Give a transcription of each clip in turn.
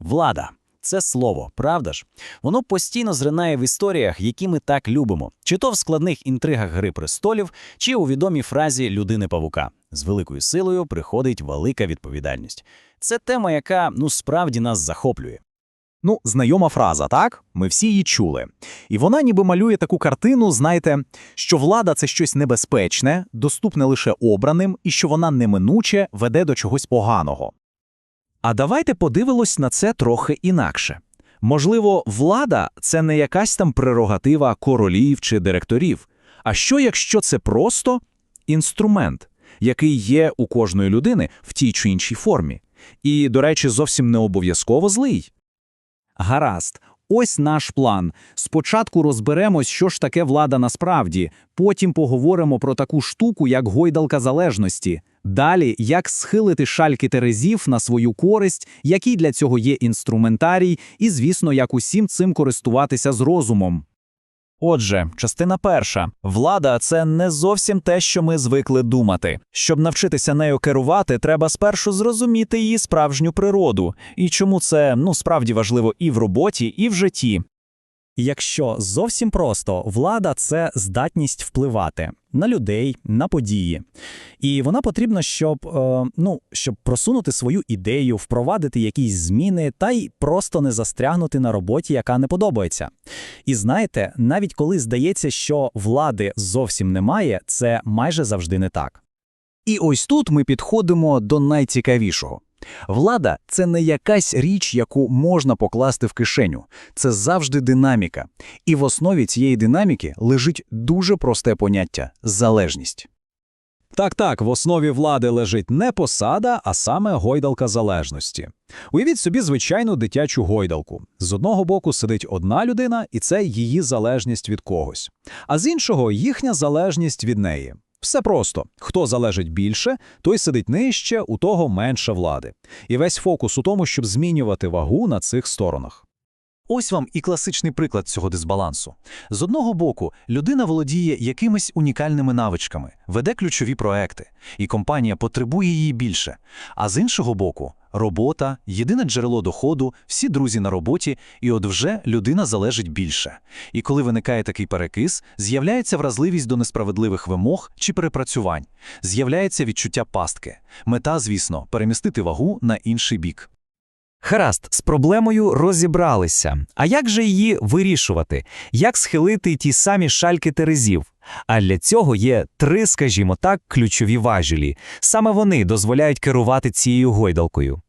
Влада. Це слово, правда ж? Воно постійно зринає в історіях, які ми так любимо, чи то в складних інтригах Гри престолів, чи у відомій фразі людини павука. З великою силою приходить велика відповідальність. Це тема, яка ну справді нас захоплює. Ну, знайома фраза, так? Ми всі її чули. І вона ніби малює таку картину, знаєте, що влада це щось небезпечне, доступне лише обраним, і що вона неминуче веде до чогось поганого. А давайте подивимось на це трохи інакше. Можливо, влада це не якась там прерогатива королів чи директорів. А що, якщо це просто інструмент, який є у кожної людини в тій чи іншій формі? І, до речі, зовсім не обов'язково злий. Гаразд, ось наш план. Спочатку розберемось, що ж таке влада насправді, потім поговоримо про таку штуку, як гойдалка залежності. Далі, як схилити шальки терезів на свою користь, який для цього є інструментарій, і, звісно, як усім цим користуватися з розумом. Отже, частина перша. Влада це не зовсім те, що ми звикли думати. Щоб навчитися нею керувати, треба спершу зрозуміти її справжню природу, і чому це ну справді важливо і в роботі, і в житті. Якщо зовсім просто, влада це здатність впливати на людей, на події. І вона потрібна, щоб, е, ну, щоб просунути свою ідею, впровадити якісь зміни та й просто не застрягнути на роботі, яка не подобається. І знаєте, навіть коли здається, що влади зовсім немає, це майже завжди не так. І ось тут ми підходимо до найцікавішого. Влада це не якась річ, яку можна покласти в кишеню. Це завжди динаміка. І в основі цієї динаміки лежить дуже просте поняття залежність. Так, так, в основі влади лежить не посада, а саме гойдалка залежності. Уявіть собі звичайну дитячу гойдалку. З одного боку сидить одна людина, і це її залежність від когось, а з іншого їхня залежність від неї. Все просто хто залежить більше, той сидить нижче, у того менше влади. І весь фокус у тому, щоб змінювати вагу на цих сторонах. Ось вам і класичний приклад цього дисбалансу. З одного боку, людина володіє якимись унікальними навичками, веде ключові проекти, і компанія потребує її більше. А з іншого боку, робота, єдине джерело доходу, всі друзі на роботі, і от вже людина залежить більше. І коли виникає такий перекис, з'являється вразливість до несправедливих вимог чи перепрацювань, з'являється відчуття пастки. Мета, звісно, перемістити вагу на інший бік. Гаразд, з проблемою розібралися. А як же її вирішувати? Як схилити ті самі шальки терезів? А для цього є три, скажімо так, ключові важелі. Саме вони дозволяють керувати цією гойдалкою.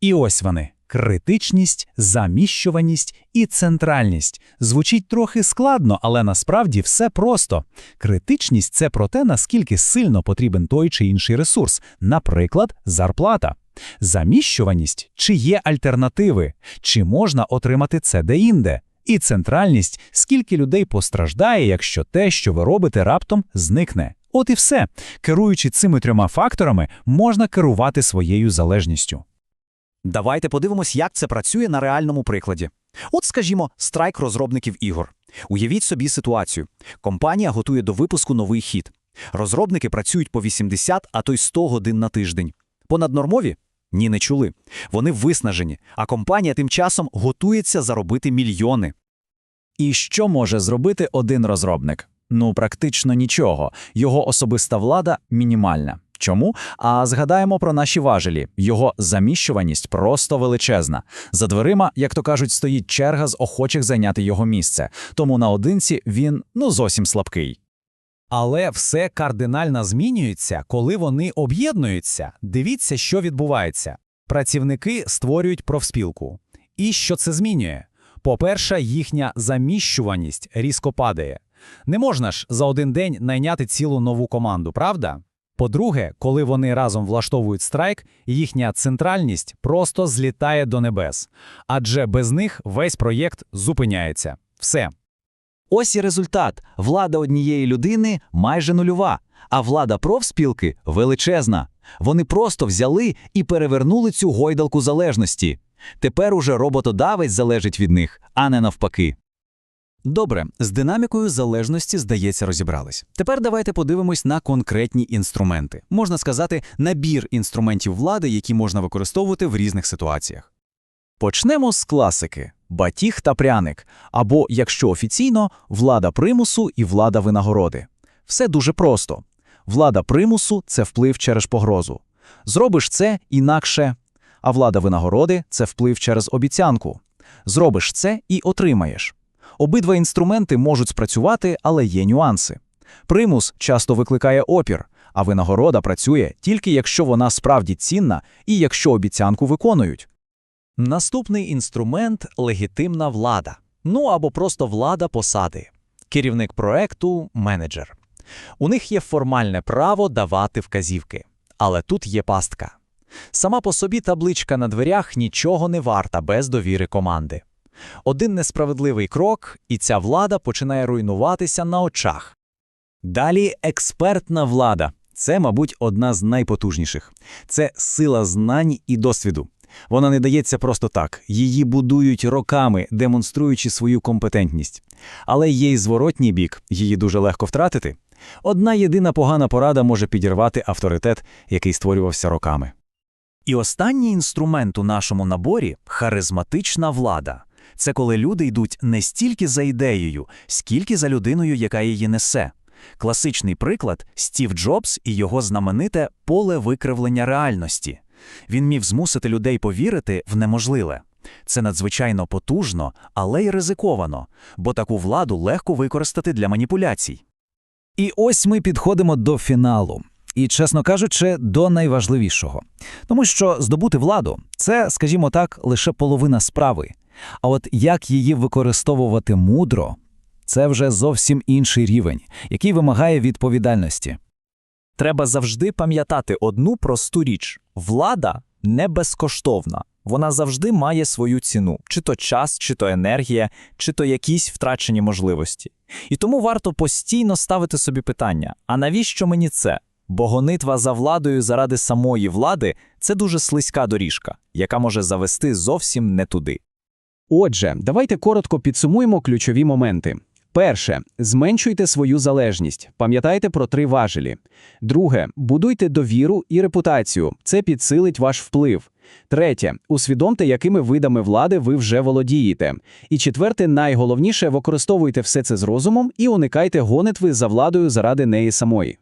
І ось вони. Критичність, заміщуваність і центральність. Звучить трохи складно, але насправді все просто. Критичність це про те, наскільки сильно потрібен той чи інший ресурс, наприклад, зарплата. Заміщуваність чи є альтернативи, чи можна отримати це де-інде. І центральність, скільки людей постраждає, якщо те, що ви робите, раптом зникне. От і все. Керуючи цими трьома факторами, можна керувати своєю залежністю. Давайте подивимось, як це працює на реальному прикладі. От, скажімо, страйк розробників ігор. Уявіть собі ситуацію. Компанія готує до випуску новий хід. Розробники працюють по 80, а то й 100 годин на тиждень. Понаднормові? Ні, не чули. Вони виснажені, а компанія тим часом готується заробити мільйони. І що може зробити один розробник? Ну, практично нічого. Його особиста влада мінімальна. Чому? А згадаємо про наші важелі. Його заміщуваність просто величезна. За дверима, як то кажуть, стоїть черга з охочих зайняти його місце. Тому наодинці він ну зовсім слабкий. Але все кардинально змінюється, коли вони об'єднуються. Дивіться, що відбувається. Працівники створюють профспілку. І що це змінює? По-перше, їхня заміщуваність різко падає. Не можна ж за один день найняти цілу нову команду, правда? По-друге, коли вони разом влаштовують страйк, їхня центральність просто злітає до небес, адже без них весь проєкт зупиняється. Все. Ось і результат. Влада однієї людини майже нульова, а влада профспілки величезна. Вони просто взяли і перевернули цю гойдалку залежності. Тепер уже роботодавець залежить від них, а не навпаки. Добре, з динамікою залежності, здається, розібрались. Тепер давайте подивимось на конкретні інструменти. Можна сказати, набір інструментів влади, які можна використовувати в різних ситуаціях. Почнемо з класики батіг та пряник, або, якщо офіційно, влада примусу і влада винагороди. Все дуже просто. Влада примусу це вплив через погрозу. Зробиш це інакше, а влада винагороди це вплив через обіцянку. Зробиш це і отримаєш. Обидва інструменти можуть спрацювати, але є нюанси. Примус часто викликає опір, а винагорода працює тільки якщо вона справді цінна і якщо обіцянку виконують. Наступний інструмент легітимна влада. Ну або просто влада посади. Керівник проекту менеджер. У них є формальне право давати вказівки. Але тут є пастка. Сама по собі табличка на дверях нічого не варта без довіри команди. Один несправедливий крок, і ця влада починає руйнуватися на очах. Далі експертна влада. Це, мабуть, одна з найпотужніших. Це сила знань і досвіду. Вона не дається просто так, її будують роками, демонструючи свою компетентність. Але є й зворотній бік, її дуже легко втратити. Одна єдина погана порада може підірвати авторитет, який створювався роками. І останній інструмент у нашому наборі харизматична влада. Це коли люди йдуть не стільки за ідеєю, скільки за людиною, яка її несе. Класичний приклад Стів Джобс і його знамените поле викривлення реальності. Він міг змусити людей повірити в неможливе. Це надзвичайно потужно, але й ризиковано, бо таку владу легко використати для маніпуляцій. І ось ми підходимо до фіналу. І, чесно кажучи, до найважливішого. Тому що здобути владу це, скажімо так, лише половина справи. А от як її використовувати мудро, це вже зовсім інший рівень, який вимагає відповідальності. Треба завжди пам'ятати одну просту річ: влада не безкоштовна. Вона завжди має свою ціну, чи то час, чи то енергія, чи то якісь втрачені можливості. І тому варто постійно ставити собі питання: а навіщо мені це? Бо гонитва за владою заради самої влади це дуже слизька доріжка, яка може завести зовсім не туди. Отже, давайте коротко підсумуємо ключові моменти. Перше, зменшуйте свою залежність. Пам'ятайте про три важелі. Друге, будуйте довіру і репутацію. Це підсилить ваш вплив. Третє, усвідомте, якими видами влади ви вже володієте. І четверте, найголовніше, використовуйте все це з розумом і уникайте гонитви за владою заради неї самої.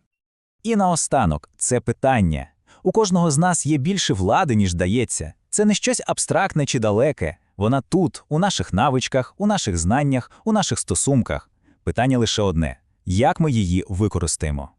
І наостанок це питання. У кожного з нас є більше влади, ніж дається. Це не щось абстрактне чи далеке. Вона тут, у наших навичках, у наших знаннях, у наших стосунках. Питання лише одне: як ми її використаємо?